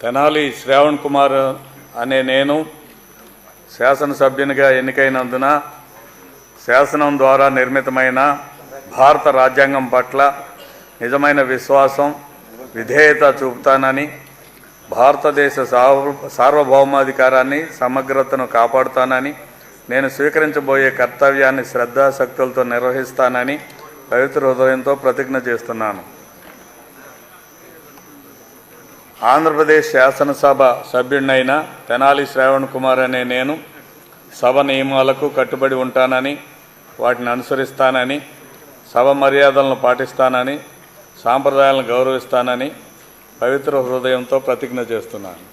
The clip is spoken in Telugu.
తెనాలి శ్రావణ్ కుమార్ అనే నేను శాసనసభ్యునిగా ఎన్నికైనందున శాసనం ద్వారా నిర్మితమైన భారత రాజ్యాంగం పట్ల నిజమైన విశ్వాసం విధేయత చూపుతానని భారతదేశ సార్వభౌమాధికారాన్ని సమగ్రతను కాపాడుతానని నేను స్వీకరించబోయే కర్తవ్యాన్ని శ్రద్ధాశక్తులతో నిర్వహిస్తానని పవిత్ర హృదయంతో ప్రతిజ్ఞ చేస్తున్నాను. ఆంధ్రప్రదేశ్ శాసనసభ సభ్యుడినైన తెనాలి శ్రావణ్ కుమార్ అనే నేను సభ నియమాలకు కట్టుబడి ఉంటానని వాటిని అనుసరిస్తానని సభ మర్యాదలను పాటిస్తానని సాంప్రదాయాలను గౌరవిస్తానని పవిత్ర హృదయంతో ప్రతిజ్ఞ చేస్తున్నాను.